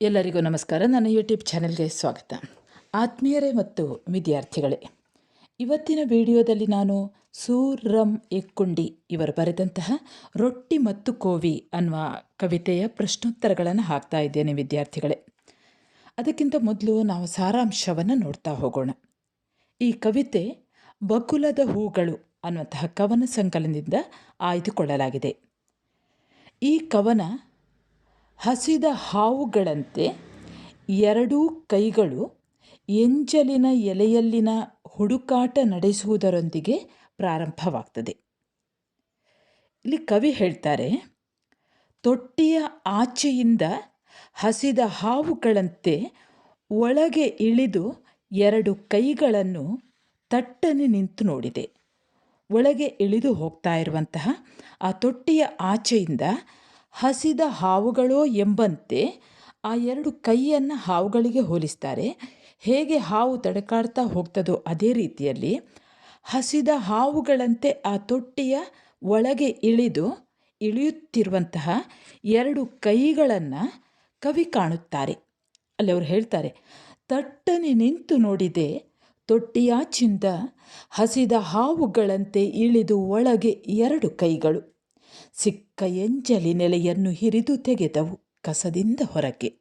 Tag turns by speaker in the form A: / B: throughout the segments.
A: ಎಲ್ಲರಿಗೂ ನಮಸ್ಕಾರ. ನನ್ನ ಯೂಟ್ಯೂಬ್ ಚಾನೆಲ್ಗೆ ಸ್ವಾಗತ. ಆತ್ಮೀಯರೇ ಮತ್ತು ವಿದ್ಯಾರ್ಥಿಗಳೇ, ಇವತ್ತಿನ ವಿಡಿಯೋದಲ್ಲಿ ನಾನು ಸೂರಂ ಎಕ್ಕುಂಡಿ ಇವರು ಬರೆದಂತಹ ರೊಟ್ಟಿ ಮತ್ತು ಕೋವಿ ಅನ್ನುವ ಕವಿತೆಯ ಪ್ರಶ್ನೋತ್ತರಗಳನ್ನು ಹಾಕ್ತಾ ಇದ್ದೇನೆ ವಿದ್ಯಾರ್ಥಿಗಳೇ. ಅದಕ್ಕಿಂತ ಮೊದಲು ನಾವು ಸಾರಾಂಶವನ್ನು ನೋಡ್ತಾ ಹೋಗೋಣ. ಈ ಕವಿತೆ ಬಕುಲದ ಹೂಗಳು ಅನ್ನುವಂತಹ ಕವನ ಸಂಕಲನದಿಂದ ಆಯ್ದುಕೊಳ್ಳಲಾಗಿದೆ. ಈ ಕವನ ಹಸಿದ ಹಾವುಗಳಂತೆ ಎರಡೂ ಕೈಗಳು ಎಂಜಲಿನ ಎಲೆಯಲ್ಲಿನ ಹುಡುಕಾಟ ನಡೆಸುವುದರೊಂದಿಗೆ ಪ್ರಾರಂಭವಾಗ್ತದೆ. ಇಲ್ಲಿ ಕವಿ ಹೇಳ್ತಾರೆ, ತೊಟ್ಟಿಯ ಆಚೆಯಿಂದ ಹಸಿದ ಹಾವುಗಳಂತೆ ಒಳಗೆ ಇಳಿದು ಎರಡು ಕೈಗಳನ್ನು ತಟ್ಟನೆ ನಿಂತು ನೋಡಿದೆ. ಒಳಗೆ ಇಳಿದು ಹೋಗ್ತಾ ಇರುವಂತಹ ಆ ತೊಟ್ಟಿಯ ಆಚೆಯಿಂದ ಹಸಿದ ಹಾವುಗಳೋ ಎಂಬಂತೆ ಆ ಎರಡು ಕೈಯನ್ನು ಹಾವುಗಳಿಗೆ ಹೋಲಿಸ್ತಾರೆ. ಹೇಗೆ ಹಾವು ತಡಕಾಡ್ತಾ ಹೋಗ್ತದೋ ಅದೇ ರೀತಿಯಲ್ಲಿ ಹಸಿದ ಹಾವುಗಳಂತೆ ಆ ತೊಟ್ಟಿಯ ಒಳಗೆ ಇಳಿದು ಇಳಿಯುತ್ತಿರುವಂತಹ ಎರಡು ಕೈಗಳನ್ನು ಕವಿ ಕಾಣುತ್ತಾರೆ. ಅಲ್ಲಿ ಅವರು ಹೇಳ್ತಾರೆ, ತಟ್ಟನೆ ನಿಂತು ನೋಡಿದೆ, ತೊಟ್ಟಿಯಾಚಿಂದ ಹಸಿದ ಹಾವುಗಳಂತೆ ಇಳಿದು ಒಳಗೆ ಎರಡು ಕೈಗಳು. ಸಿಕ್ಕ ಎಂಜಲಿ ನೆಲೆಯನ್ನು ಹಿರಿದು ತೆಗೆದವು ಕಸದಿಂದ ಹೊರಗೆ.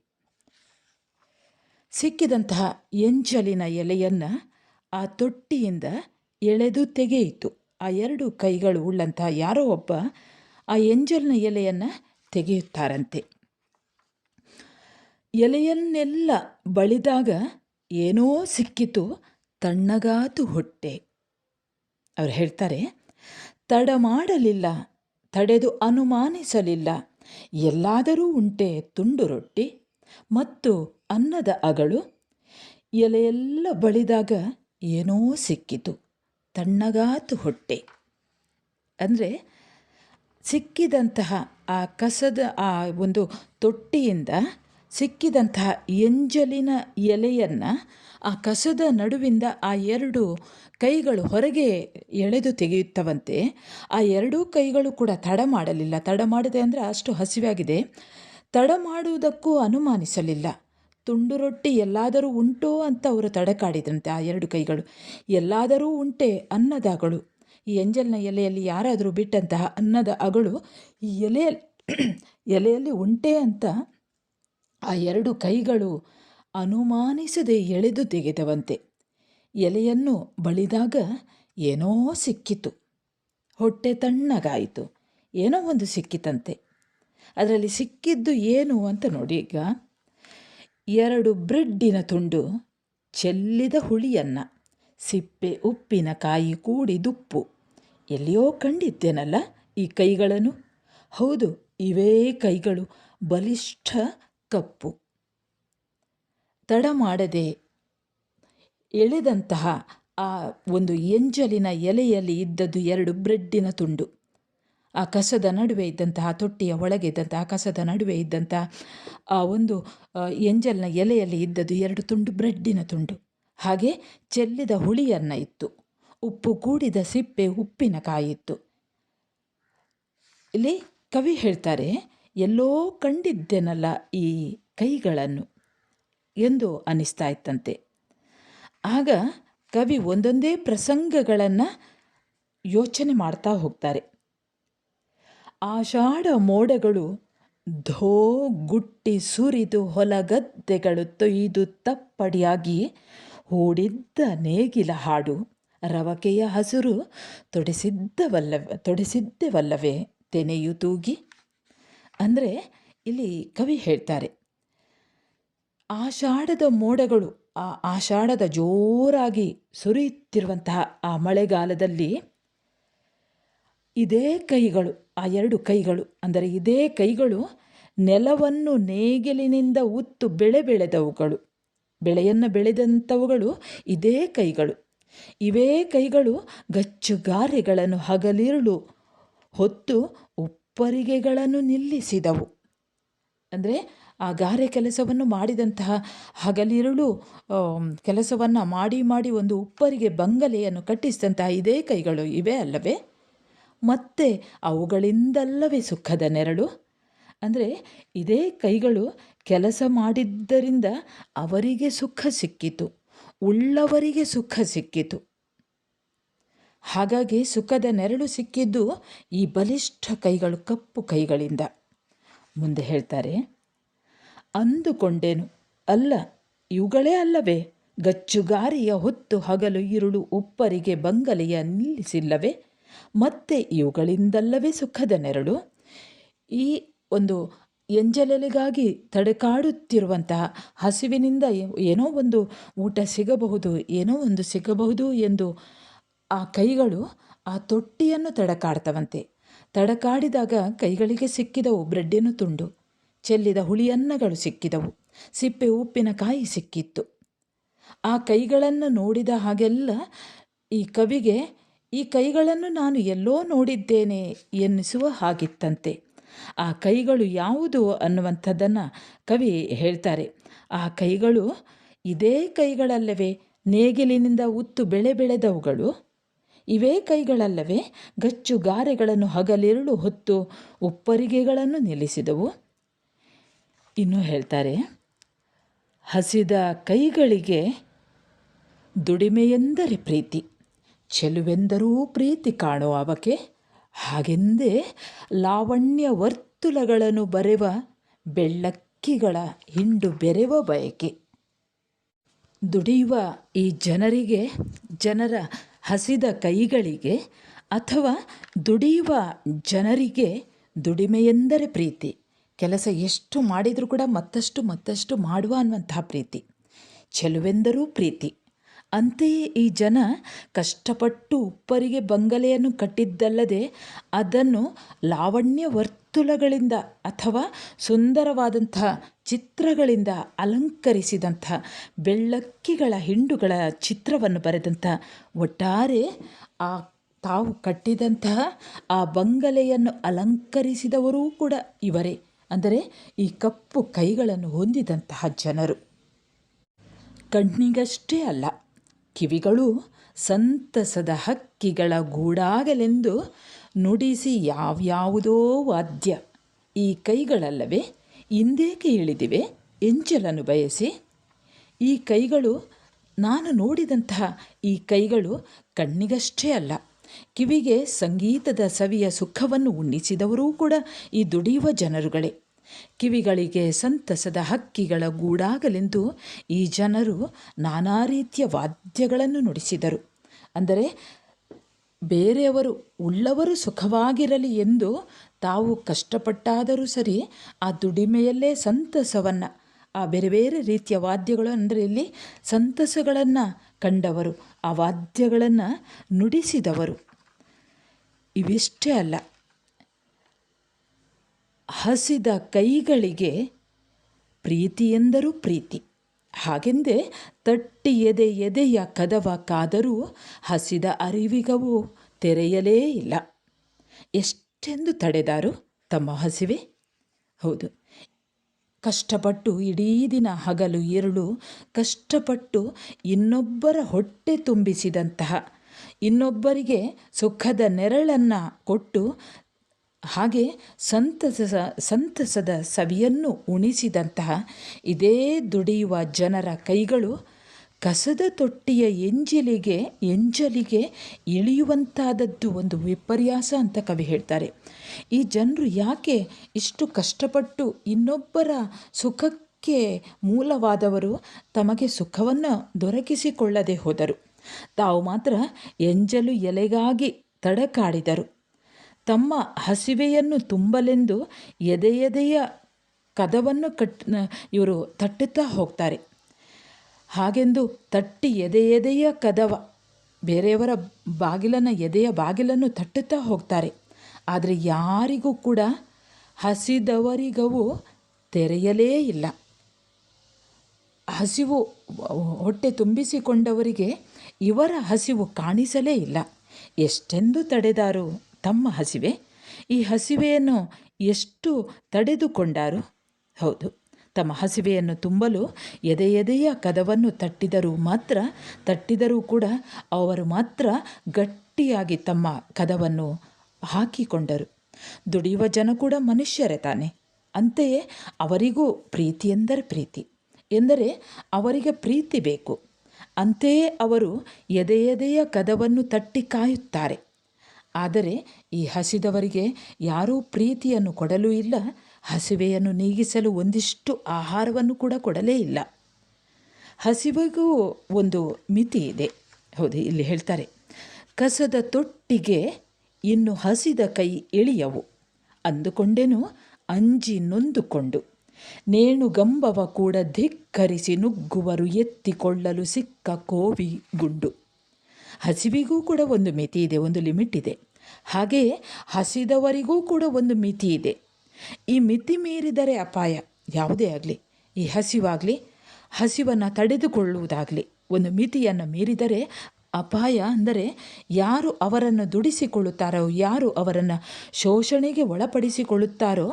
A: ಸಿಕ್ಕಿದಂತಹ ಎಂಜಲಿನ ಎಲೆಯನ್ನು ಆ ತೊಟ್ಟಿಯಿಂದ ಎಳೆದು ತೆಗೆಯಿತು. ಆ ಎರಡು ಕೈಗಳು ಉಳ್ಳಂತಹ ಯಾರೋ ಒಬ್ಬ ಆ ಎಂಜಲಿನ ಎಲೆಯನ್ನು ತೆಗೆಯುತ್ತಾರಂತೆ. ಎಲೆಯನ್ನೆಲ್ಲ ಬಳಿದಾಗ ಏನೋ ಸಿಕ್ಕಿತು, ತಣ್ಣಗಾತು ಹೊಟ್ಟೆ. ಅವ್ರು ಹೇಳ್ತಾರೆ, ತಡ ಮಾಡಲಿಲ್ಲ ತಡೆದು ಅನುಮಾನಿಸಲಿಲ್ಲ. ಎಲ್ಲಾದರೂ ಉಂಟೆ ತುಂಡು ರೊಟ್ಟಿ ಮತ್ತು ಅನ್ನದ ಅಗಳು. ಎಲೆಯೆಲ್ಲ ಬಳಿದಾಗ ಏನೋ ಸಿಕ್ಕಿತು. ತಣ್ಣಗಾತು ಹೊಟ್ಟೆ. ಅಂದರೆ ಸಿಕ್ಕಿದಂತಹ ಆ ಕಸದ ಆ ಒಂದು ತೊಟ್ಟಿಯಿಂದ ಸಿಕ್ಕಿದಂತಹ ಎಂಜಲಿನ ಎಲೆಯನ್ನು ಆ ಕಸದ ನಡುವಿಂದ ಆ ಎರಡು ಕೈಗಳು ಹೊರಗೆ ಎಳೆದು ತೆಗೆಯುತ್ತವಂತೆ. ಆ ಎರಡೂ ಕೈಗಳು ಕೂಡ ತಡ ಮಾಡಲಿಲ್ಲ. ತಡ ಮಾಡಿದೆ ಅಂದರೆ ಅಷ್ಟು ಹಸಿವಾಗಿದೆ. ತಡ ಮಾಡುವುದಕ್ಕೂ ಅನುಮಾನಿಸಲಿಲ್ಲ. ತುಂಡು ರೊಟ್ಟಿ ಎಲ್ಲಾದರೂ ಉಂಟೋ ಅಂತ ಅವರು ತಡಕಾಡಿದ್ರಂತೆ ಆ ಎರಡು ಕೈಗಳು. ಎಲ್ಲಾದರೂ ಉಂಟೆ ಅನ್ನದಾಗಳು ಈ ಎಂಜಲ್ನ ಎಲೆಯಲ್ಲಿ ಯಾರಾದರೂ ಬಿಟ್ಟಂತಹ ಅನ್ನದ ಅಗಳು ಈ ಎಲೆಯಲ್ಲಿ ಎಲೆಯಲ್ಲಿ ಉಂಟೆ ಅಂತ ಆ ಎರಡು ಕೈಗಳು ಅನುಮಾನಿಸದೆ ಎಳೆದು ತೆಗೆದವಂತೆ. ಎಲೆಯನ್ನು ಬಳಿದಾಗ ಏನೋ ಸಿಕ್ಕಿತು. ಹೊಟ್ಟೆ ತಣ್ಣಗಾಯಿತು. ಏನೋ ಒಂದು ಸಿಕ್ಕಿತಂತೆ. ಅದರಲ್ಲಿ ಸಿಕ್ಕಿದ್ದು ಏನು ಅಂತ ನೋಡಿ ಈಗ. ಎರಡು ಬ್ರೆಡ್ಡಿನ ತುಂಡು, ಚೆಲ್ಲಿದ ಹುಳಿಯನ್ನ, ಸಿಪ್ಪೆ, ಉಪ್ಪಿನ ಕಾಯಿ ಕೂಡಿದುಪ್ಪು ಎಲ್ಲಿಯೋ ಕಂಡಿದ್ದೇನಲ್ಲ ಈ ಕೈಗಳನ್ನು? ಹೌದು, ಇವೇ ಕೈಗಳು, ಬಲಿಷ್ಠ ಕಪ್ಪು. ತಡ ಮಾಡದೆ ಎಳೆದಂತಹ ಆ ಒಂದು ಎಂಜಲಿನ ಎಲೆಯಲ್ಲಿ ಇದ್ದದ್ದು ಎರಡು ಬ್ರೆಡ್ಡಿನ ತುಂಡು. ಆ ಕಸದ ನಡುವೆ ಇದ್ದಂತಹ ತೊಟ್ಟಿಯ ಒಳಗೆ ಇದ್ದಂತಹ ಕಸದ ನಡುವೆ ಇದ್ದಂತಹ ಆ ಒಂದು ಎಂಜಲ್ನ ಎಲೆಯಲ್ಲಿ ಇದ್ದದ್ದು ಎರಡು ತುಂಡು ಬ್ರೆಡ್ಡಿನ ತುಂಡು. ಹಾಗೆ ಚೆಲ್ಲಿದ ಹುಳಿಯನ್ನ ಇತ್ತು. ಉಪ್ಪು ಕೂಡಿದ ಸಿಪ್ಪೆ ಉಪ್ಪಿನಕಾಯಿ ಇತ್ತು. ಇಲ್ಲಿ ಕವಿ ಹೇಳ್ತಾರೆ ಎಲ್ಲೋ ಕಂಡಿದ್ದೆನಲ್ಲ ಈ ಕೈಗಳನ್ನು ಎಂದು ಅನಿಸ್ತಾ ಇತ್ತಂತೆ ಆಗ ಕವಿ ಒಂದೊಂದೇ ಪ್ರಸಂಗಗಳನ್ನು ಯೋಚನೆ ಮಾಡ್ತಾ ಹೋಗ್ತಾರೆ. ಆಷಾಢ ಮೋಡಗಳು ಧೋ ಗುಟ್ಟಿ ಸುರಿದು ಹೊಲಗದ್ದೆಗಳು ತೊಯ್ದು ತಪ್ಪಡಿಯಾಗಿ ಹೂಡಿದ್ದ ನೇಗಿಲ ಹಾಡು ರವಕೆಯ ಹಸುರು ತೊಡೆಸಿದ್ದವಲ್ಲ ತೊಡೆಸಿದ್ದೆವಲ್ಲವೇ, ತೆನೆಯು ತೂಗಿ ಅಂದರೆ ಇಲ್ಲಿ ಕವಿ ಹೇಳ್ತಾರೆ, ಆಷಾಢದ ಮೋಡಗಳು, ಆ ಆಷಾಢದ ಜೋರಾಗಿ ಸುರಿಯುತ್ತಿರುವಂತಹ ಆ ಮಳೆಗಾಲದಲ್ಲಿ ಇದೇ ಕೈಗಳು, ಆ ಎರಡು ಕೈಗಳು, ಅಂದರೆ ಇದೇ ಕೈಗಳು ನೆಲವನ್ನು ನೇಗಿಲಿನಿಂದ ಉತ್ತು ಬೆಳೆ ಬೆಳೆದವುಗಳು, ಬೆಳೆಯನ್ನು ಬೆಳೆದಂಥವುಗಳು ಇದೇ ಕೈಗಳು. ಇವೇ ಕೈಗಳು ಗಚ್ಚುಗಾರೆಗಳನ್ನು ಹಗಲಿರುಳು ಹೊತ್ತು ಉಪ್ಪರಿಗೆಗಳನ್ನು ನಿಲ್ಲಿಸಿದವು. ಅಂದರೆ ಆ ಗಾರೆ ಕೆಲಸವನ್ನು ಮಾಡಿದಂತಹ ಹಗಲಿರುಳು ಕೆಲಸವನ್ನು ಮಾಡಿ ಮಾಡಿ ಒಂದು ಉಪ್ಪರಿಗೆ ಬಂಗಲೆಯನ್ನು ಕಟ್ಟಿಸಿದಂತಹ ಇದೇ ಕೈಗಳು ಇವೆ ಅಲ್ಲವೇ? ಮತ್ತೆ ಅವುಗಳಿಂದಲ್ಲವೇ ಸುಖದ ನೆರಳು? ಅಂದರೆ ಇದೇ ಕೈಗಳು ಕೆಲಸ ಮಾಡಿದ್ದರಿಂದ ಅವರಿಗೆ ಸುಖ ಸಿಕ್ಕಿತು, ಉಳ್ಳವರಿಗೆ ಸುಖ ಸಿಕ್ಕಿತು. ಹಾಗಾಗಿ ಸುಖದ ನೆರಳು ಸಿಕ್ಕಿದ್ದು ಈ ಬಲಿಷ್ಠ ಕೈಗಳು ಕಪ್ಪು ಕೈಗಳಿಂದ. ಮುಂದೆ ಹೇಳ್ತಾರೆ, ಅಂದುಕೊಂಡೇನು. ಅಲ್ಲ, ಇವುಗಳೇ ಅಲ್ಲವೇ? ಗಚ್ಚುಗಾರಿಯ ಹೊತ್ತು ಹಗಲು ಇರುಳು ಉಪ್ಪರಿಗೆ ಬಂಗಲೆಯ ನಿಲ್ಲಿಸಿಲ್ಲವೇ? ಮತ್ತೆ ಇವುಗಳಿಂದಲ್ಲವೇ ಸುಖದ ನೆರಳು? ಈ ಒಂದು ಎಂಜಲೆಲೆಗಾಗಿ ತಡೆಕಾಡುತ್ತಿರುವಂತಹ ಹಸಿವಿನಿಂದ ಏನೋ ಒಂದು ಊಟ ಸಿಗಬಹುದು, ಏನೋ ಒಂದು ಸಿಗಬಹುದು ಎಂದು ಆ ಕೈಗಳು ಆ ತೊಟ್ಟಿಯನ್ನು ತಡಕಾಡ್ತವಂತೆ. ತಡಕಾಡಿದಾಗ ಕೈಗಳಿಗೆ ಸಿಕ್ಕಿದವು ಬ್ರೆಡ್ಡಿನ ತುಂಡು. ಚೆಲ್ಲಿದ ಹುಳಿಯನ್ನಗಳು ಸಿಕ್ಕಿದವು. ಸಿಪ್ಪೆ ಉಪ್ಪಿನಕಾಯಿ ಸಿಕ್ಕಿತ್ತು. ಆ ಕೈಗಳನ್ನು ನೋಡಿದ ಹಾಗೆಲ್ಲ ಈ ಕವಿಗೆ, ಈ ಕೈಗಳನ್ನು ನಾನು ಎಲ್ಲೋ ನೋಡಿದ್ದೇನೆ ಎನ್ನಿಸುವ ಹಾಗಿತ್ತಂತೆ. ಆ ಕೈಗಳು ಯಾವುದು ಅನ್ನುವಂಥದ್ದನ್ನು ಕವಿ ಹೇಳ್ತಾರೆ. ಆ ಕೈಗಳು ಇದೇ ಕೈಗಳಲ್ಲವೇ. ನೇಗಿಲಿನಿಂದ ಉತ್ತು ಬೆಳೆ ಬೆಳೆದವುಗಳು. ಇವೇ ಕೈಗಳಲ್ಲವೇ ಗಚ್ಚು ಗಾರೆಗಳನ್ನು ಹಗಲಿರುಳು ಹೊತ್ತು ಉಪ್ಪರಿಗೆಗಳನ್ನು ನಿಲ್ಲಿಸಿದವು. ಇನ್ನು ಹೇಳ್ತಾರೆ, ಹಸಿದ ಕೈಗಳಿಗೆ ದುಡಿಮೆಯೆಂದರೆ ಪ್ರೀತಿ, ಚೆಲುವೆಂದರೂ ಪ್ರೀತಿ ಕಾಣೋ ಅವಕ್ಕೆ ಹಾಗೆಂದೇ ಲಾವಣ್ಯ ವರ್ತುಲಗಳನ್ನು ಬರೆವ ಬೆಳ್ಳಕ್ಕಿಗಳ ಹಿಂಡು ಬೆರೆವ ಬಯಕೆ. ದುಡಿಯುವ ಈ ಜನರಿಗೆ, ಜನರ ಹಸಿದ ಕೈಗಳಿಗೆ ಅಥವಾ ದುಡಿಯುವ ಜನರಿಗೆ ದುಡಿಮೆಯೆಂದರೆ ಪ್ರೀತಿ. ಕೆಲಸ ಎಷ್ಟು ಮಾಡಿದರೂ ಕೂಡ ಮತ್ತಷ್ಟು ಮತ್ತಷ್ಟು ಮಾಡುವ ಅನ್ನುವಂತಹ ಪ್ರೀತಿ. ಚೆಲುವೆಂದರೂ ಪ್ರೀತಿ. ಅಂತೆಯೇ ಈ ಜನ ಕಷ್ಟಪಟ್ಟು ಉಪ್ಪರಿಗೆ ಬಂಗಲೆಯನ್ನು ಕಟ್ಟಿದ್ದಲ್ಲದೆ ಅದನ್ನು ಲಾವಣ್ಯ ವರ್ತುಲಗಳಿಂದ ಅಥವಾ ಸುಂದರವಾದಂತಹ ಚಿತ್ರಗಳಿಂದ ಅಲಂಕರಿಸಿದಂಥ ಬೆಳ್ಳಕ್ಕಿಗಳ ಹಿಂಡುಗಳ ಚಿತ್ರವನ್ನು ಬರೆದಂಥ ಒಟ್ಟಾರೆ ಆ ತಾವು ಕಟ್ಟಿದಂತಹ ಆ ಬಂಗಲೆಯನ್ನು ಅಲಂಕರಿಸಿದವರೂ ಕೂಡ ಇವರೇ. ಅಂದರೆ ಈ ಕಪ್ಪು ಕೈಗಳನ್ನು ಹೊಂದಿದಂತಹ ಜನರು. ಕಣ್ಣಿಗಷ್ಟೇ ಅಲ್ಲ. ಕಿವಿಗಳು ಸಂತಸದ ಹಕ್ಕಿಗಳ ಗೂಡಾಗಲೆಂದು ನುಡಿಸಿ ಯಾವ್ಯಾವುದೋ ವಾದ್ಯ. ಈ ಕೈಗಳಲ್ಲವೇ ಇಂದೇಕೆ ಇಳಿದಿವೆ ಎಂಚಲನ್ನು ಬಯಸಿ? ಈ ಕೈಗಳು, ನಾನು ನೋಡಿದಂತಹ ಈ ಕೈಗಳು ಕಣ್ಣಿಗಷ್ಟೇ ಅಲ್ಲ. ಕಿವಿಗೆ ಸಂಗೀತದ ಸವಿಯ ಸುಖವನ್ನು ಉಣ್ಣಿಸಿದವರೂ ಕೂಡ ಈ ದುಡಿಯುವ ಜನರುಗಳೇ. ಕಿವಿಗಳಿಗೆ ಸಂತಸದ ಹಕ್ಕಿಗಳ ಗೂಡಾಗಲೆಂದು ಈ ಜನರು ನಾನಾ ರೀತಿಯ ವಾದ್ಯಗಳನ್ನು ನುಡಿಸಿದರು. ಅಂದರೆ ಬೇರೆಯವರು ಉಳ್ಳವರು ಸುಖವಾಗಿರಲಿ ಎಂದು ತಾವು ಕಷ್ಟಪಟ್ಟಾದರೂ ಸರಿ ಆ ದುಡಿಮೆಯಲ್ಲೇ ಸಂತಸವನ್ನು, ಆ ಬೇರೆ ಬೇರೆ ರೀತಿಯ ವಾದ್ಯಗಳು ಅಂದರೆ ಇಲ್ಲಿ ಸಂತಸಗಳನ್ನು ಕಂಡವರು, ಆ ವಾದ್ಯಗಳನ್ನು ನುಡಿಸಿದವರು. ಇವಿಷ್ಟೇ ಅಲ್ಲ. ಹಸಿದ ಕೈಗಳಿಗೆ ಪ್ರೀತಿಯೆಂದರೂ ಪ್ರೀತಿ. ಹಾಗೆಂದೇ ತಟ್ಟಿ ಎದೆ ಎದೆಯ ಕದವ ಕಾದರೂ ಹಸಿದ ಅರಿವಿಗವು ತೆರೆಯಲೇ ಇಲ್ಲ. ಎಷ್ಟೆಂದು ತಡೆದಾರು ತಮ್ಮ ಹಸಿವೆ? ಹೌದು, ಕಷ್ಟಪಟ್ಟು ಇಡೀ ದಿನ ಹಗಲು ಇರುಳು ಕಷ್ಟಪಟ್ಟು ಇನ್ನೊಬ್ಬರ ಹೊಟ್ಟೆ ತುಂಬಿಸಿದಂತಹ ಇನ್ನೊಬ್ಬರಿಗೆ ಸುಖದ ನೆರಳನ್ನು ಕೊಟ್ಟು ಹಾಗೆ ಸಂತಸ ಸಂತಸದ ಸವಿಯನ್ನು ಉಣಿಸಿದಂತಹ ಇದೇ ದುಡಿಯುವ ಜನರ ಕೈಗಳು ಕಸದ ತೊಟ್ಟಿಯ ಎಂಜಲಿಗೆ ಎಂಜಲಿಗೆ ಇಳಿಯುವಂತಾದದ್ದು ಒಂದು ವಿಪರ್ಯಾಸ ಅಂತ ಕವಿ ಹೇಳ್ತಾರೆ. ಈ ಜನರು ಯಾಕೆ ಇಷ್ಟು ಕಷ್ಟಪಟ್ಟು ಇನ್ನೊಬ್ಬರ ಸುಖಕ್ಕೆ ಮೂಲವಾದವರು ತಮಗೆ ಸುಖವನ್ನು ದೊರಕಿಸಿಕೊಳ್ಳದೆ ಹೋದರು. ತಾವು ಮಾತ್ರ ಎಂಜಲು ಎಲೆಗಾಗಿ ತಡಕಾಡಿದರು. ತಮ್ಮ ಹಸಿವೆಯನ್ನು ತುಂಬಲೆಂದು ಎದೆ ಎದೆಯ ಕದವನ್ನು ಕಟ್ ಇವರು ತಟ್ಟುತ್ತಾ ಹೋಗ್ತಾರೆ. ಹಾಗೆಂದು ತಟ್ಟಿ ಎದೆಯೆದೆಯ ಕದವ ಬೇರೆಯವರ ಬಾಗಿಲನ್ನು ಎದೆಯ ಬಾಗಿಲನ್ನು ತಟ್ಟುತ್ತಾ ಹೋಗ್ತಾರೆ. ಆದರೆ ಯಾರಿಗೂ ಕೂಡ ಹಸಿದವರಿಗವು ತೆರೆಯಲೇ ಇಲ್ಲ. ಹಸಿವು ಹೊಟ್ಟೆ ತುಂಬಿಸಿಕೊಂಡವರಿಗೆ ಇವರ ಹಸಿವು ಕಾಣಿಸಲೇ ಇಲ್ಲ. ಎಷ್ಟೆಂದು ತಡೆದಾರು. ತಮ್ಮ ಹಸಿವೆ. ಈ ಹಸಿವೆಯನ್ನು ಎಷ್ಟು ತಡೆದುಕೊಂಡಾರು? ಹೌದು, ತಮ್ಮ ಹಸಿವೆಯನ್ನು ತುಂಬಲು ಎದೆ ಎದೆಯ ಕದವನ್ನು ತಟ್ಟಿದರೂ ಮಾತ್ರ, ತಟ್ಟಿದರೂ ಕೂಡ ಅವರು ಮಾತ್ರ ಗಟ್ಟಿಯಾಗಿ ತಮ್ಮ ಕದವನ್ನು ಹಾಕಿಕೊಂಡರು. ದುಡಿಯುವ ಜನ ಕೂಡ ಮನುಷ್ಯರೇ ತಾನೆ. ಅಂತೆಯೇ ಅವರಿಗೂ ಪ್ರೀತಿ ಎಂದರೆ ಪ್ರೀತಿ, ಎಂದರೆ ಅವರಿಗೆ ಪ್ರೀತಿ ಬೇಕು. ಅಂತೆಯೇ ಅವರು ಎದೆ ಎದೆಯ ಕದವನ್ನು ತಟ್ಟಿ ಕಾಯುತ್ತಾರೆ. ಆದರೆ ಈ ಹಸಿದವರಿಗೆ ಯಾರೂ ಪ್ರೀತಿಯನ್ನು ಕೊಡಲೂ ಇಲ್ಲ, ಹಸಿವೆಯನ್ನು ನೀಗಿಸಲು ಒಂದಿಷ್ಟು ಆಹಾರವನ್ನು ಕೂಡ ಕೊಡಲೇ ಇಲ್ಲ. ಹಸಿವಿಗೂ ಒಂದು ಮಿತಿ ಇದೆ. ಹೌದು, ಇಲ್ಲಿ ಹೇಳ್ತಾರೆ, ಕಸದ ತೊಟ್ಟಿಗೆ ಇನ್ನು ಹಸಿದ ಕೈ ಎಳೆಯವು ಅಂದುಕೊಂಡೆನು ಅಂಜಿ ನೊಂದುಕೊಂಡು, ನೇಣುಗಂಬವ ಕೂಡ ಧಿಕ್ಕರಿಸಿ ನುಗ್ಗುವರು ಎತ್ತಿಕೊಳ್ಳಲು ಸಿಕ್ಕ ಕೋವಿ ಗುಂಡು ಹಸಿವಿಗೂ ಕೂಡ ಒಂದು ಮಿತಿ ಇದೆ, ಒಂದು ಲಿಮಿಟ್ ಇದೆ. ಹಾಗೆಯೇ ಹಸಿದವರಿಗೂ ಕೂಡ ಒಂದು ಮಿತಿ ಇದೆ. ಈ ಮಿತಿ ಮೀರಿದರೆ ಅಪಾಯ. ಯಾವುದೇ ಆಗಲಿ, ಈ ಹಸಿವಾಗಲಿ, ಹಸಿವನ್ನು ತಡೆದುಕೊಳ್ಳುವುದಾಗಲಿ, ಒಂದು ಮಿತಿಯನ್ನು ಮೀರಿದರೆ ಅಪಾಯ ಅಂದರೆ ಯಾರು ಅವರನ್ನು ದುಡಿಸಿಕೊಳ್ಳುತ್ತಾರೋ, ಯಾರು ಅವರನ್ನು ಶೋಷಣೆಗೆ ಒಳಪಡಿಸಿಕೊಳ್ಳುತ್ತಾರೋ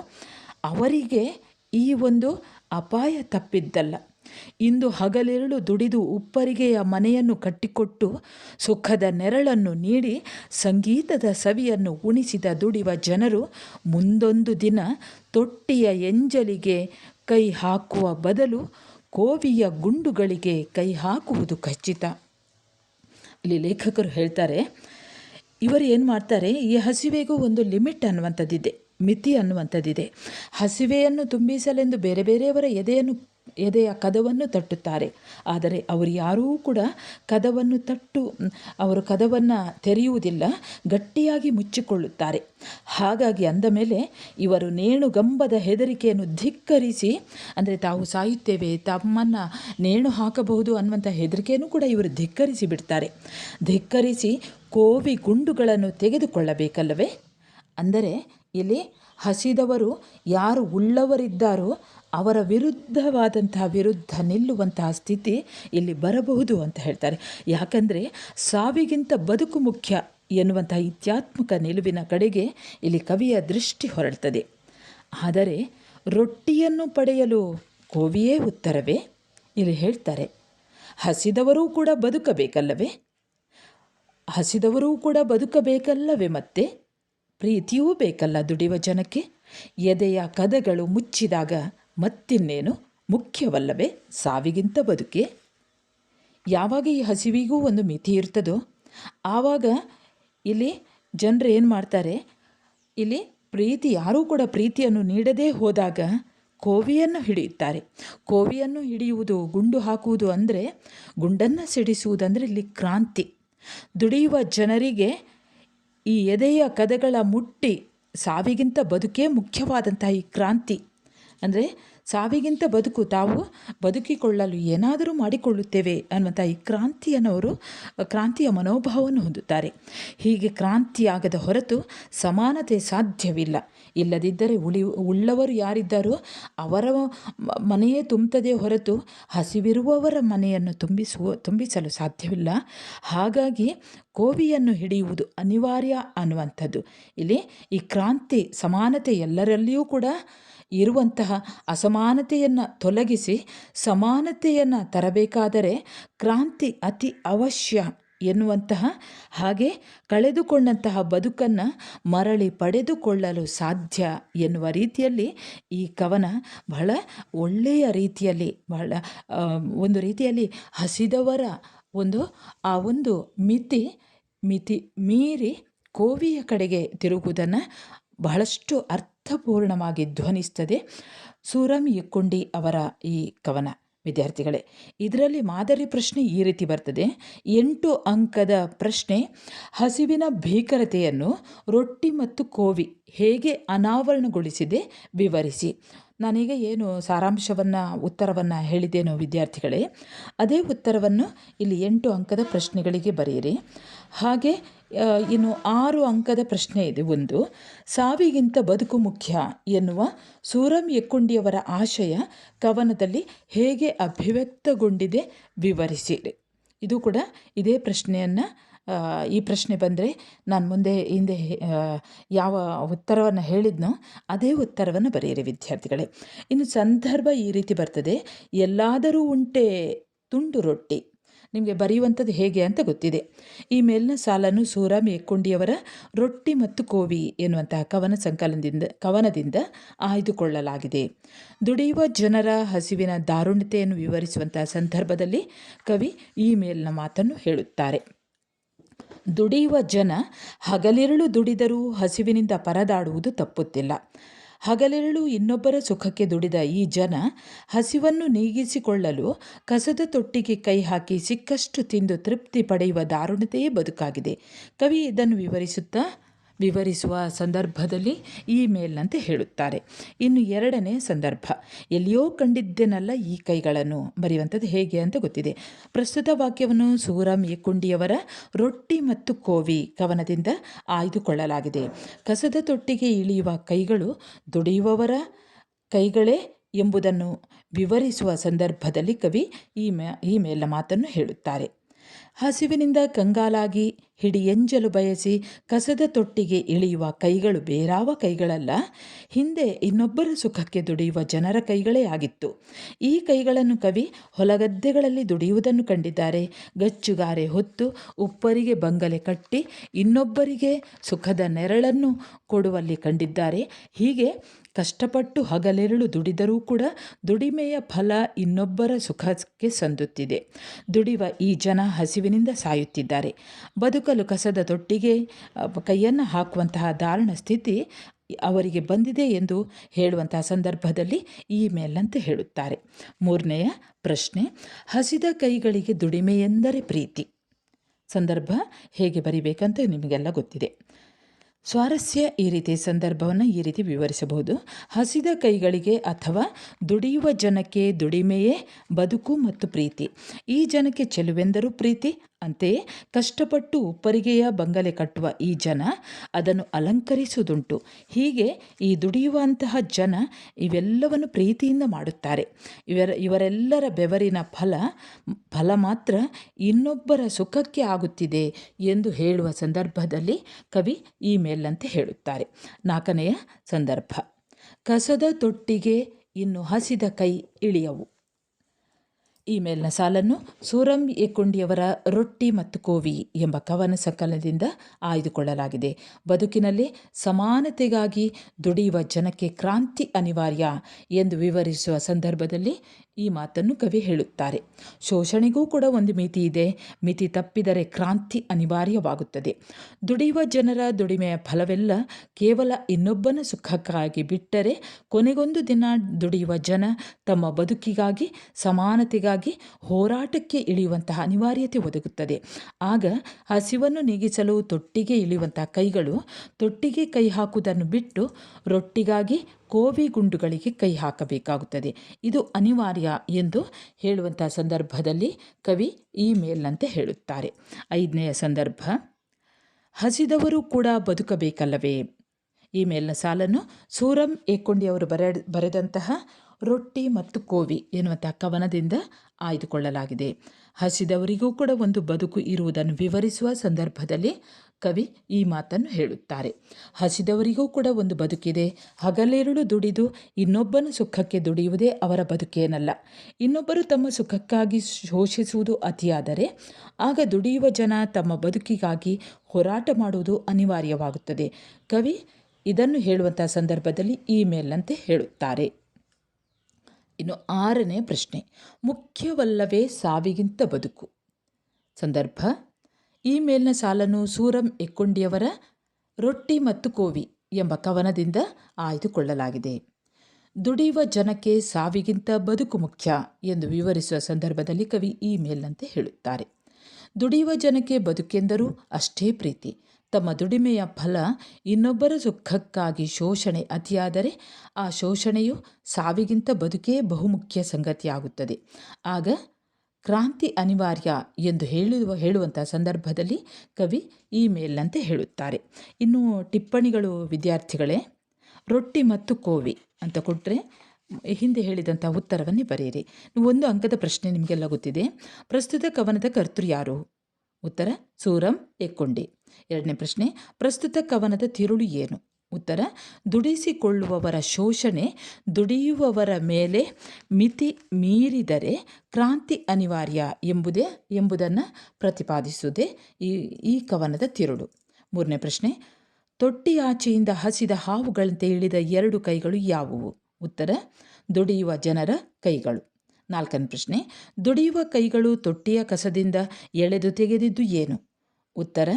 A: ಅವರಿಗೆ ಈ ಒಂದು ಅಪಾಯ ತಪ್ಪಿದ್ದಲ್ಲ. ಇಂದು ಹಗಲಿರುಳು ದುಡಿದು ಉಪ್ಪರಿಗೆಯ ಮನೆಯನ್ನು ಕಟ್ಟಿಕೊಟ್ಟು ಸುಖದ ನೆರಳನ್ನು ನೀಡಿ ಸಂಗೀತದ ಸವಿಯನ್ನು ಉಣಿಸಿದ ದುಡಿವ ಜನರು ಮುಂದೊಂದು ದಿನ ತೊಟ್ಟಿಯ ಎಂಜಲಿಗೆ ಕೈ ಹಾಕುವ ಬದಲು ಕೋವಿಯ ಗುಂಡುಗಳಿಗೆ ಕೈ ಹಾಕುವುದು ಖಚಿತ. ಇಲ್ಲಿ ಲೇಖಕರು ಹೇಳ್ತಾರೆ, ಇವರು ಏನು ಮಾಡ್ತಾರೆ, ಈ ಹಸಿವೆಗೂ ಒಂದು ಲಿಮಿಟ್ ಅನ್ನುವಂಥದ್ದಿದೆ, ಮಿತಿ ಅನ್ನುವಂಥದ್ದಿದೆ. ಹಸಿವೆಯನ್ನು ತುಂಬಿಸಲೆಂದು ಬೇರೆ ಬೇರೆಯವರ ಎದೆಯನ್ನು ಎದೆಯ ಕದವನ್ನು ತಟ್ಟುತ್ತಾರೆ. ಆದರೆ ಅವರು ಯಾರೂ ಕೂಡ ಕದವನ್ನು ತಟ್ಟು, ಅವರು ಕದವನ್ನು ತೆರೆಯುವುದಿಲ್ಲ, ಗಟ್ಟಿಯಾಗಿ ಮುಚ್ಚಿಕೊಳ್ಳುತ್ತಾರೆ. ಹಾಗಾಗಿ ಅಂದ ಮೇಲೆ ಇವರು ನೇಣುಗಂಬದ ಹೆದರಿಕೆಯನ್ನು ಧಿಕ್ಕರಿಸಿ, ಅಂದರೆ ತಾವು ಸಾಯುತ್ತೇವೆ, ತಮ್ಮನ್ನು ನೇಣು ಹಾಕಬಹುದು ಅನ್ನುವಂಥ ಹೆದರಿಕೆಯನ್ನು ಕೂಡ ಇವರು ಧಿಕ್ಕರಿಸಿ ಬಿಡ್ತಾರೆ. ಧಿಕ್ಕರಿಸಿ ಕೋವಿ ಗುಂಡುಗಳನ್ನು ತೆಗೆದುಕೊಳ್ಳಬೇಕಲ್ಲವೇ? ಅಂದರೆ ಇಲ್ಲಿ ಹಸಿದವರು ಯಾರು ಉಳ್ಳವರಿದ್ದಾರೋ ಅವರ ವಿರುದ್ಧವಾದಂತಹ ವಿರುದ್ಧ ನಿಲ್ಲುವಂತಹ ಸ್ಥಿತಿ ಇಲ್ಲಿ ಬರಬಹುದು ಅಂತ ಹೇಳ್ತಾರೆ. ಯಾಕಂದರೆ ಸಾವಿಗಿಂತ ಬದುಕು ಮುಖ್ಯ ಎನ್ನುವಂತಹ ಇತ್ಯಾತ್ಮಕ ನಿಲುವಿನ ಕಡೆಗೆ ಇಲ್ಲಿ ಕವಿಯ ದೃಷ್ಟಿ ಹೊರಡ್ತದೆ ಆದರೆ ರೊಟ್ಟಿಯನ್ನು ಪಡೆಯಲು ಕೋವಿಯೇ ಉತ್ತರವೇ? ಇಲ್ಲಿ ಹೇಳ್ತಾರೆ, ಹಸಿದವರೂ ಕೂಡ ಬದುಕಬೇಕಲ್ಲವೇ? ಹಸಿದವರೂ ಕೂಡ ಬದುಕಬೇಕಲ್ಲವೇ ಮತ್ತೆ? ಪ್ರೀತಿಯೂ ಬೇಕಲ್ಲ ದುಡಿಯುವ ಜನಕ್ಕೆ? ಎದೆಯ ಕದಗಳು ಮುಚ್ಚಿದಾಗ ಮತ್ತಿನ್ನೇನು ಮುಖ್ಯವಲ್ಲವೇ ಸಾವಿಗಿಂತ ಬದುಕೆ? ಯಾವಾಗ ಈ ಹಸಿವಿಗೂ ಒಂದು ಮಿತಿ ಇರ್ತದೋ, ಆವಾಗ ಇಲ್ಲಿ ಜನರು ಏನು ಮಾಡ್ತಾರೆ? ಇಲ್ಲಿ ಪ್ರೀತಿ, ಯಾರೂ ಕೂಡ ಪ್ರೀತಿಯನ್ನು ನೀಡದೇ ಹೋದಾಗ ಕೋವಿಯನ್ನು ಹಿಡಿಯುತ್ತಾರೆ. ಕೋವಿಯನ್ನು ಹಿಡಿಯುವುದು, ಗುಂಡು ಹಾಕುವುದು ಅಂದರೆ ಗುಂಡನ್ನು ಸಿಡಿಸುವುದಂದರೆ ಇಲ್ಲಿ ಕ್ರಾಂತಿ. ದುಡಿಯುವ ಜನರಿಗೆ ಈ ಎದೆಯ ಕದಗಳ ಮುಟ್ಟಿ ಸಾವಿಗಿಂತ ಬದುಕೇ ಮುಖ್ಯವಾದಂತಹ ಈ ಕ್ರಾಂತಿ. ಅಂದರೆ ಸಾವಿಗಿಂತ ಬದುಕು ತಾವು ಬದುಕಿಕೊಳ್ಳಲು ಏನಾದರೂ ಮಾಡಿಕೊಳ್ಳುತ್ತೇವೆ ಅನ್ನುವಂಥ ಈ ಕ್ರಾಂತಿಯನ್ನುವರು ಕ್ರಾಂತಿಯ ಮನೋಭಾವವನ್ನು ಹೊಂದುತ್ತಾರೆ. ಹೀಗೆ ಕ್ರಾಂತಿಯಾಗದ ಹೊರತು ಸಮಾನತೆ ಸಾಧ್ಯವಿಲ್ಲ. ಇಲ್ಲದಿದ್ದರೆ ಉಳಿ, ಉಳ್ಳವರು ಯಾರಿದ್ದಾರೋ ಅವರ ಮನೆಯೇ ತುಂಬುತ್ತದೆ ಹೊರತು ಹಸಿವಿರುವವರ ಮನೆಯನ್ನು ತುಂಬಿಸುವ, ತುಂಬಿಸಲು ಸಾಧ್ಯವಿಲ್ಲ. ಹಾಗಾಗಿ ಕೋವಿಯನ್ನು ಹಿಡಿಯುವುದು ಅನಿವಾರ್ಯ ಅನ್ನುವಂಥದ್ದು. ಇಲ್ಲಿ ಈ ಕ್ರಾಂತಿ, ಸಮಾನತೆ ಎಲ್ಲರಲ್ಲಿಯೂ ಕೂಡ ಇರುವಂತಹ ಅಸಮಾನತೆಯನ್ನು ತೊಲಗಿಸಿ ಸಮಾನತೆಯನ್ನು ತರಬೇಕಾದರೆ ಕ್ರಾಂತಿ ಅತಿ ಅವಶ್ಯ ಎನ್ನುವಂತಹ ಹಾಗೆ ಕಳೆದುಕೊಂಡಂತಹ ಬದುಕನ್ನು ಮರಳಿ ಪಡೆದುಕೊಳ್ಳಲು ಸಾಧ್ಯ ಎನ್ನುವ ರೀತಿಯಲ್ಲಿ ಈ ಕವನ ಬಹಳ ಒಳ್ಳೆಯ ರೀತಿಯಲ್ಲಿ ಬಹಳ ಒಂದು ರೀತಿಯಲ್ಲಿ ಹಸಿದವರ ಒಂದು, ಆ ಒಂದು ಮಿತಿ ಮಿತಿ ಮೀರಿ ಕೋವಿಯ ಕಡೆಗೆ ತಿರುಗುವುದನ್ನು ಬಹಳಷ್ಟು ಅರ್ಥಪೂರ್ಣವಾಗಿ ಧ್ವನಿಸ್ತದೆ ಸೂರಮ್ ಯಕ್ಕುಂಡಿ ಅವರ ಈ ಕವನ. ವಿದ್ಯಾರ್ಥಿಗಳೇ, ಇದರಲ್ಲಿ ಮಾದರಿ ಪ್ರಶ್ನೆ ಈ ರೀತಿ ಬರ್ತದೆ. ಎಂಟು ಅಂಕದ ಪ್ರಶ್ನೆ, ಹಸಿವಿನ ಭೀಕರತೆಯನ್ನು ರೊಟ್ಟಿ ಮತ್ತು ಕೋವಿ ಹೇಗೆ ಅನಾವರಣಗೊಳಿಸಿದೆ ವಿವರಿಸಿ. ನಾನೀಗ ಏನು ಸಾರಾಂಶವನ್ನು, ಉತ್ತರವನ್ನು ಹೇಳಿದ್ದೇನೋ ವಿದ್ಯಾರ್ಥಿಗಳೇ, ಅದೇ ಉತ್ತರವನ್ನು ಇಲ್ಲಿ ಎಂಟು ಅಂಕದ ಪ್ರಶ್ನೆಗಳಿಗೆ ಬರೆಯಿರಿ. ಹಾಗೆ ಇನ್ನು ಆರು ಅಂಕದ ಪ್ರಶ್ನೆ ಇದೆ ಒಂದು. ಸಾವಿಗಿಂತ ಬದುಕು ಮುಖ್ಯ ಎನ್ನುವ ಸೂರಂ ಯಕ್ಕುಂಡಿಯವರ ಆಶಯ ಕವನದಲ್ಲಿ ಹೇಗೆ ಅಭಿವ್ಯಕ್ತಗೊಂಡಿದೆ ವಿವರಿಸಿರಿ ಇದು ಕೂಡ ಇದೇ ಪ್ರಶ್ನೆಯನ್ನು ಈ ಪ್ರಶ್ನೆ ಬಂದರೆ ನಾನು ಮುಂದೆ ಹಿಂದೆ ಯಾವ ಉತ್ತರವನ್ನು ಹೇಳಿದ್ನೋ ಅದೇ ಉತ್ತರವನ್ನು ಬರೆಯಿರಿ ವಿದ್ಯಾರ್ಥಿಗಳೇ. ಇನ್ನು ಸಂದರ್ಭ ಈ ರೀತಿ ಬರ್ತದೆ. ಎಲ್ಲಾದರೂ ಉಂಟೆ ತುಂಡು ರೊಟ್ಟಿ. ನಿಮಗೆ ಬರೆಯುವಂಥದ್ದು ಹೇಗೆ ಅಂತ ಗೊತ್ತಿದೆ. ಈ ಮೇಲಿನ ಸಾಲನ್ನು ಸೂರಾಮಿ ಎಕ್ಕೊಂಡಿಯವರ ರೊಟ್ಟಿ ಮತ್ತು ಕೋವಿ ಎನ್ನುವಂತಹ ಕವನ ಸಂಕಲನದಿಂದ, ಕವನದಿಂದ ಆಯ್ದುಕೊಳ್ಳಲಾಗಿದೆ. ದುಡಿಯುವ ಜನರ ಹಸಿವಿನ ದಾರುಣ್ಯತೆಯನ್ನು ವಿವರಿಸುವಂತಹ ಸಂದರ್ಭದಲ್ಲಿ ಕವಿ ಈ ಮೇಲಿನ ಮಾತನ್ನು ಹೇಳುತ್ತಾರೆ. ದುಡಿಯುವ ಜನ ಹಗಲಿರುಳು ದುಡಿದರೂ ಹಸಿವಿನಿಂದ ಪರದಾಡುವುದು ತಪ್ಪುತ್ತಿಲ್ಲ. ಹಗಲಿರುಳು ಇನ್ನೊಬ್ಬರ ಸುಖಕ್ಕೆ ದುಡಿದ ಈ ಜನ ಹಸಿವನ್ನು ನೀಗಿಸಿಕೊಳ್ಳಲು ಕಸದ ತೊಟ್ಟಿಗೆ ಕೈ ಹಾಕಿ ಸಿಕ್ಕಷ್ಟು ತಿಂದು ತೃಪ್ತಿ ಪಡೆಯುವ ದಾರುಣತೆಯೇ ಬದುಕಾಗಿದೆ. ಕವಿ ಇದನ್ನು ವಿವರಿಸುತ್ತಾ ವಿವರಿಸುವ ಸಂದರ್ಭದಲ್ಲಿ ಈ ಮೇಲ್ನಂತೆ ಹೇಳುತ್ತಾರೆ. ಇನ್ನು ಎರಡನೇ ಸಂದರ್ಭ. ಎಲ್ಲಿಯೋ ಕಂಡಿದ್ದೆನಲ್ಲ ಈ ಕೈಗಳನ್ನು. ಬರೆಯುವಂಥದ್ದು ಹೇಗೆ ಅಂತ ಗೊತ್ತಿದೆ. ಪ್ರಸ್ತುತ ವಾಕ್ಯವನ್ನು ಸೂರಂ ಏಕುಂಡಿಯವರ ರೊಟ್ಟಿ ಮತ್ತು ಕೋವಿ ಕವನದಿಂದ ಆಯ್ದುಕೊಳ್ಳಲಾಗಿದೆ. ಕಸದ ತೊಟ್ಟಿಗೆ ಇಳಿಯುವ ಕೈಗಳು ದುಡಿಯುವವರ ಕೈಗಳೇ ಎಂಬುದನ್ನು ವಿವರಿಸುವ ಸಂದರ್ಭದಲ್ಲಿ ಕವಿ ಈ ಮೇ ಈ ಮೇಲಿನ ಮಾತನ್ನು ಹೇಳುತ್ತಾರೆ. ಹಸಿವಿನಿಂದ ಕಂಗಾಲಾಗಿ ಹಿಡಿಯೆಂಜಲು ಬಯಸಿ ಕಸದ ತೊಟ್ಟಿಗೆ ಇಳಿಯುವ ಕೈಗಳು ಬೇರಾವ ಕೈಗಳಲ್ಲ. ಹಿಂದೆ ಇನ್ನೊಬ್ಬರ ಸುಖಕ್ಕೆ ದುಡಿಯುವ ಜನರ ಕೈಗಳೇ ಆಗಿತ್ತು. ಈ ಕೈಗಳನ್ನು ಕವಿ ಹೊಲಗದ್ದೆಗಳಲ್ಲಿ ದುಡಿಯುವುದನ್ನು ಕಂಡಿದ್ದಾರೆ. ಗಚ್ಚುಗಾರೆ ಹೊತ್ತು ಉಪ್ಪರಿಗೆ ಬಂಗಲೆ ಕಟ್ಟಿ ಇನ್ನೊಬ್ಬರಿಗೆ ಸುಖದ ನೆರಳನ್ನು ಕೊಡುವಲ್ಲಿ ಕಂಡಿದ್ದಾರೆ. ಹೀಗೆ ಕಷ್ಟಪಟ್ಟು ಹಗಲೆರಳು ದುಡಿದರೂ ಕೂಡ ದುಡಿಮೆಯ ಫಲ ಇನ್ನೊಬ್ಬರ ಸುಖಕ್ಕೆ ಸಂದುತ್ತಿದೆ. ದುಡಿವ ಈ ಜನ ಹಸಿವಿನಿಂದ ಸಾಯುತ್ತಿದ್ದಾರೆ. ಬದುಕಲು ಕಸದ ತೊಟ್ಟಿಗೆ ಕೈಯನ್ನು ಹಾಕುವಂತಹ ದಾರುಣ ಸ್ಥಿತಿ ಅವರಿಗೆ ಬಂದಿದೆ ಎಂದು ಹೇಳುವಂತಹ ಸಂದರ್ಭದಲ್ಲಿ ಈ ಮೇಲಂತೆ ಹೇಳುತ್ತಾರೆ. ಮೂರನೆಯ ಪ್ರಶ್ನೆ, ಹಸಿದ ಕೈಗಳಿಗೆ ದುಡಿಮೆ ಎಂದರೆ ಪ್ರೀತಿ. ಸಂದರ್ಭ ಹೇಗೆ ಬರಿಬೇಕಂತ ನಿಮಗೆಲ್ಲ ಗೊತ್ತಿದೆ. ಸ್ವಾರಸ್ಯ ಈ ರೀತಿ ಸಂದರ್ಭವನ್ನು ಈ ರೀತಿ ವಿವರಿಸಬಹುದು. ಹಸಿದ ಕೈಗಳಿಗೆ ಅಥವಾ ದುಡಿಯುವ ಜನಕ್ಕೆ ದುಡಿಮೆಯೇ ಬದುಕು ಮತ್ತು ಪ್ರೀತಿ. ಈ ಜನಕ್ಕೆ ಚೆಲುವೆಂದರೂ ಪ್ರೀತಿ, ಅಂತೆಯೇ ಕಷ್ಟಪಟ್ಟು ಉಪ್ಪರಿಗೆಯ ಬಂಗಲೆ ಕಟ್ಟುವ ಈ ಜನ ಅದನ್ನು ಅಲಂಕರಿಸುವುದುಂಟು. ಹೀಗೆ ಈ ದುಡಿಯುವಂತಹ ಜನ ಇವೆಲ್ಲವನ್ನು ಪ್ರೀತಿಯಿಂದ ಮಾಡುತ್ತಾರೆ. ಇವರ, ಇವರೆಲ್ಲರ ಬೆವರಿನ ಫಲ ಫಲ ಮಾತ್ರ ಇನ್ನೊಬ್ಬರ ಸುಖಕ್ಕೆ ಆಗುತ್ತಿದೆ ಎಂದು ಹೇಳುವ ಸಂದರ್ಭದಲ್ಲಿ ಕವಿ ಈ ಮೇಲಂತೆ ಹೇಳುತ್ತಾರೆ. ನಾಲ್ಕನೆಯ ಸಂದರ್ಭ. ಕಸದ ತೊಟ್ಟಿಗೆ ಇನ್ನು ಹಸಿದ ಕೈ ಇಳಿಯವು. ಈ ಮೇಲಿನ ಸಾಲನ್ನು ಸೂರಂ ಎಕ್ಕೊಂಡಿಯವರ ರೊಟ್ಟಿ ಮತ್ತು ಕೋವಿ ಎಂಬ ಕವನ ಸಂಕಲನದಿಂದ ಆಯ್ದುಕೊಳ್ಳಲಾಗಿದೆ. ಬದುಕಿನಲ್ಲಿ ಸಮಾನತೆಗಾಗಿ ದುಡಿಯುವ ಜನಕ್ಕೆ ಕ್ರಾಂತಿ ಅನಿವಾರ್ಯ ಎಂದು ವಿವರಿಸುವ ಸಂದರ್ಭದಲ್ಲಿ ಈ ಮಾತನ್ನು ಕವಿ ಹೇಳುತ್ತಾರೆ. ಶೋಷಣೆಗೂ ಕೂಡ ಒಂದು ಮಿತಿ ಇದೆ. ಮಿತಿ ತಪ್ಪಿದರೆ ಕ್ರಾಂತಿ ಅನಿವಾರ್ಯವಾಗುತ್ತದೆ. ದುಡಿಯುವ ಜನರ ದುಡಿಮೆಯ ಫಲವೆಲ್ಲ ಕೇವಲ ಇನ್ನೊಬ್ಬನ ಸುಖಕ್ಕಾಗಿ ಬಿಟ್ಟರೆ ಕೊನೆಗೊಂದು ದಿನ ದುಡಿಯುವ ಜನ ತಮ್ಮ ಬದುಕಿಗಾಗಿ, ಸಮಾನತೆಗಾಗಿ ಹೋರಾಟಕ್ಕೆ ಇಳಿಯುವಂತಹ ಅನಿವಾರ್ಯತೆ ಒದಗುತ್ತದೆ. ಆಗ ಹಸಿವನ್ನು ನೀಗಿಸಲು ತೊಟ್ಟಿಗೆ ಇಳಿಯುವಂತಹ ಕೈಗಳು ತೊಟ್ಟಿಗೆ ಕೈ ಹಾಕುವುದನ್ನು ಬಿಟ್ಟು ರೊಟ್ಟಿಗಾಗಿ ಕೋವಿ ಗುಂಡುಗಳಿಗೆ ಕೈ ಹಾಕಬೇಕಾಗುತ್ತದೆ. ಇದು ಅನಿವಾರ್ಯ ಎಂದು ಹೇಳುವಂಥ ಸಂದರ್ಭದಲ್ಲಿ ಕವಿ ಈ ಮೇಲ್ನಂತೆ ಹೇಳುತ್ತಾರೆ. ಐದನೆಯ ಸಂದರ್ಭ, ಹಸಿದವರು ಕೂಡ ಬದುಕಬೇಕಲ್ಲವೇ? ಈ ಮೇಲಿನ ಸಾಲನ್ನು ಸೂರಂ ಏಕೊಂಡಿಯವರು ಬರೆ, ಬರೆದಂತಹ ರೊಟ್ಟಿ ಮತ್ತು ಕೋವಿ ಎನ್ನುವಂತಹ ಕವನದಿಂದ ಆಯ್ದುಕೊಳ್ಳಲಾಗಿದೆ. ಹಸಿದವರಿಗೂ ಕೂಡ ಒಂದು ಬದುಕು ಇರುವುದನ್ನು ವಿವರಿಸುವ ಸಂದರ್ಭದಲ್ಲಿ ಕವಿ ಈ ಮಾತನ್ನು ಹೇಳುತ್ತಾರೆ. ಹಸಿದವರಿಗೂ ಕೂಡ ಒಂದು ಬದುಕಿದೆ. ಹಗಲಿರುಳು ದುಡಿದು ಇನ್ನೊಬ್ಬನ ಸುಖಕ್ಕೆ ದುಡಿಯುವುದೇ ಅವರ ಬದುಕೇನಲ್ಲ. ಇನ್ನೊಬ್ಬರು ತಮ್ಮ ಸುಖಕ್ಕಾಗಿ ಶೋಷಿಸುವುದು ಅತಿಯಾದರೆ ಆಗ ದುಡಿಯುವ ಜನ ತಮ್ಮ ಬದುಕಿಗಾಗಿ ಹೋರಾಟ ಮಾಡುವುದು ಅನಿವಾರ್ಯವಾಗುತ್ತದೆ. ಕವಿ ಇದನ್ನು ಹೇಳುವಂಥ ಸಂದರ್ಭದಲ್ಲಿ ಈ ಹೇಳುತ್ತಾರೆ. ಇನ್ನು ಆರನೇ ಪ್ರಶ್ನೆ. ಮುಖ್ಯವಲ್ಲವೇ ಸಾವಿಗಿಂತ ಬದುಕು? ಸಂದರ್ಭ ಈ ಮೇಲಿನ ಸಾಲನ್ನು ಸೂರಂ ಎಕ್ಕೊಂಡಿಯವರ ರೊಟ್ಟಿ ಮತ್ತು ಕೋವಿ ಎಂಬ ಕವನದಿಂದ ಆಯ್ದುಕೊಳ್ಳಲಾಗಿದೆ. ದುಡಿಯುವ ಜನಕ್ಕೆ ಸಾವಿಗಿಂತ ಬದುಕು ಮುಖ್ಯ ಎಂದು ವಿವರಿಸುವ ಸಂದರ್ಭದಲ್ಲಿ ಕವಿ ಈ ಮೇಲಿನಂತೆ ಹೇಳುತ್ತಾರೆ. ದುಡಿಯುವ ಜನಕ್ಕೆ ಬದುಕೆಂದರೂ ಅಷ್ಟೇ ಪ್ರೀತಿ. ತಮ್ಮ ದುಡಿಮೆಯ ಫಲ ಇನ್ನೊಬ್ಬರ ಸುಖಕ್ಕಾಗಿ ಶೋಷಣೆ ಅತಿಯಾದರೆ ಆ ಶೋಷಣೆಯು ಸಾವಿಗಿಂತ ಬದುಕೇ ಬಹುಮುಖ್ಯ ಸಂಗತಿಯಾಗುತ್ತದೆ. ಆಗ ಕ್ರಾಂತಿ ಅನಿವಾರ್ಯ ಎಂದು ಹೇಳುವ ಹೇಳುವಂಥ ಸಂದರ್ಭದಲ್ಲಿ ಕವಿ ಈ ಮೇಲ್ನಂತೆ ಹೇಳುತ್ತಾರೆ. ಇನ್ನು ಟಿಪ್ಪಣಿಗಳು ವಿದ್ಯಾರ್ಥಿಗಳೇ, ರೊಟ್ಟಿ ಮತ್ತು ಕೋವಿ ಅಂತ ಕೊಟ್ಟರೆ ಹಿಂದೆ ಹೇಳಿದಂಥ ಉತ್ತರವನ್ನೇ ಬರೆಯಿರಿ. ಒಂದು ಅಂಕದ ಪ್ರಶ್ನೆ ನಿಮಗೆಲ್ಲ ಗೊತ್ತಿದೆ. ಪ್ರಸ್ತುತ ಕವನದ ಕರ್ತೃ ಯಾರು? ಉತ್ತರ, ಸೂರಂ ಎಕ್ಕೊಂಡಿ ಎರಡನೇ ಪ್ರಶ್ನೆ, ಪ್ರಸ್ತುತ ಕವನದ ತಿರುಳು ಏನು? ಉತ್ತರ, ದುಡಿಸಿಕೊಳ್ಳುವವರ ಶೋಷಣೆ, ದುಡಿಯುವವರ ಮೇಲೆ ಮಿತಿ ಮೀರಿದರೆ ಕ್ರಾಂತಿ ಅನಿವಾರ್ಯ ಎಂಬುದೇ, ಎಂಬುದನ್ನು ಪ್ರತಿಪಾದಿಸುವುದೇ ಈ ಈ ಕವನದ ತಿರುಳು. ಮೂರನೇ ಪ್ರಶ್ನೆ, ತೊಟ್ಟಿಯಾಚೆಯಿಂದ ಹಸಿದ ಹಾವುಗಳಂತೆ ಇಳಿದ ಎರಡು ಕೈಗಳು ಯಾವುವು? ಉತ್ತರ, ದುಡಿಯುವ ಜನರ ಕೈಗಳು. ನಾಲ್ಕನೇ ಪ್ರಶ್ನೆ, ದುಡಿಯುವ ಕೈಗಳು ತೊಟ್ಟಿಯ ಕಸದಿಂದ ಎಳೆದು ತೆಗೆದಿದ್ದು ಏನು? ಉತ್ತರ,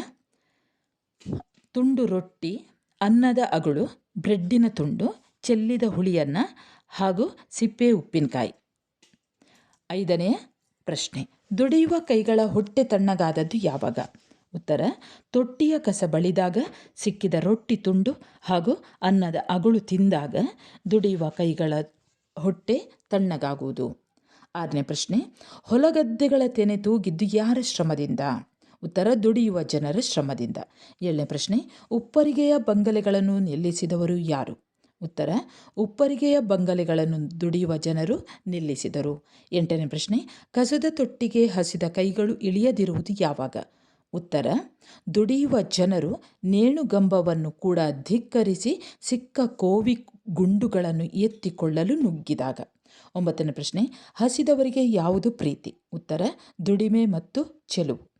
A: ತುಂಡು ರೊಟ್ಟಿ, ಅನ್ನದ ಅಗಳು, ಬ್ರೆಡ್ಡಿನ ತುಂಡು, ಚೆಲ್ಲಿದ ಹುಳಿಯನ್ನು ಹಾಗೂ ಸಿಪ್ಪೆ ಉಪ್ಪಿನಕಾಯಿ. ಐದನೆಯ ಪ್ರಶ್ನೆ, ದುಡಿಯುವ ಕೈಗಳ ಹೊಟ್ಟೆ ತಣ್ಣಗಾದದ್ದು ಯಾವಾಗ? ಉತ್ತರ, ತೊಟ್ಟಿಯ ಕಸ ಬಳಿದಾಗ ಸಿಕ್ಕಿದ ರೊಟ್ಟಿ ತುಂಡು ಹಾಗೂ ಅನ್ನದ ಅಗುಳು ತಿಂದಾಗ ದುಡಿಯುವ ಕೈಗಳ ಹೊಟ್ಟೆ ತಣ್ಣಗಾಗುವುದು. ಆರನೇ ಪ್ರಶ್ನೆ, ಹೊಲಗದ್ದೆಗಳ ತೆನೆ ತೂಗಿದ್ದು ಯಾರ ಶ್ರಮದಿಂದ? ಉತ್ತರ, ದುಡಿಯುವ ಜನರ ಶ್ರಮದಿಂದ. ಏಳನೇ ಪ್ರಶ್ನೆ, ಉಪ್ಪರಿಗೆಯ ಬಂಗಲೆಗಳನ್ನು ನಿಲ್ಲಿಸಿದವರು ಯಾರು? ಉತ್ತರ, ಉಪ್ಪರಿಗೆಯ ಬಂಗಲೆಗಳನ್ನು ದುಡಿಯುವ ಜನರು ನಿಲ್ಲಿಸಿದರು. ಎಂಟನೇ ಪ್ರಶ್ನೆ, ಕಸದ ತೊಟ್ಟಿಗೆ ಹಸಿದ ಕೈಗಳು ಇಳಿಯದಿರುವುದು ಯಾವಾಗ? ಉತ್ತರ, ದುಡಿಯುವ ಜನರು ನೇಣುಗಂಬವನ್ನು ಕೂಡ ಧಿಕ್ಕರಿಸಿ ಸಿಕ್ಕ ಕೋವಿ ಗುಂಡುಗಳನ್ನು ಎತ್ತಿಕೊಳ್ಳಲು ನುಗ್ಗಿದಾಗ. ಒಂಬತ್ತನೇ ಪ್ರಶ್ನೆ, ಹಸಿದವರಿಗೆ ಯಾವುದು ಪ್ರೀತಿ? ಉತ್ತರ, ದುಡಿಮೆ ಮತ್ತು ಚೆಲುವು.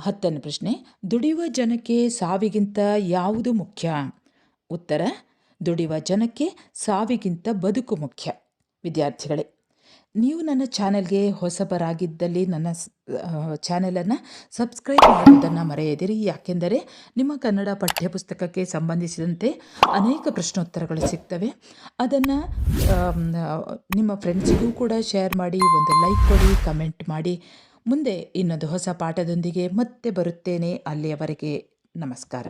A: ಹತ್ತನೇ ಪ್ರಶ್ನೆ, ದುಡಿಯುವ ಜನಕ್ಕೆ ಸಾವಿಗಿಂತ ಯಾವುದು ಮುಖ್ಯ? ಉತ್ತರ, ದುಡಿಯುವ ಜನಕ್ಕೆ ಸಾವಿಗಿಂತ ಬದುಕು ಮುಖ್ಯ. ವಿದ್ಯಾರ್ಥಿಗಳೇ ನೀವು ನನ್ನ ಚಾನೆಲ್ಗೆ ಹೊಸಬರಾಗಿದ್ದಲ್ಲಿ ನನ್ನ ಚಾನೆಲನ್ನು ಸಬ್ಸ್ಕ್ರೈಬ್ ಮಾಡುವುದನ್ನು ಮರೆಯದಿರಿ. ಯಾಕೆಂದರೆ ನಿಮ್ಮ ಕನ್ನಡ ಪಠ್ಯಪುಸ್ತಕಕ್ಕೆ ಸಂಬಂಧಿಸಿದಂತೆ ಅನೇಕ ಪ್ರಶ್ನೋತ್ತರಗಳು ಸಿಗ್ತವೆ. ಅದನ್ನು ನಿಮ್ಮ ಫ್ರೆಂಡ್ಸಿಗೂ ಕೂಡ ಶೇರ್ ಮಾಡಿ, ಒಂದು ಲೈಕ್ ಕೊಡಿ, ಕಮೆಂಟ್ ಮಾಡಿ. ಮುಂದೆ ಇನ್ನೊಂದು ಹೊಸ ಪಾಠದೊಂದಿಗೆ ಮತ್ತೆ ಬರುತ್ತೇನೆ. ಅಲ್ಲಿಯವರೆಗೆ ನಮಸ್ಕಾರ.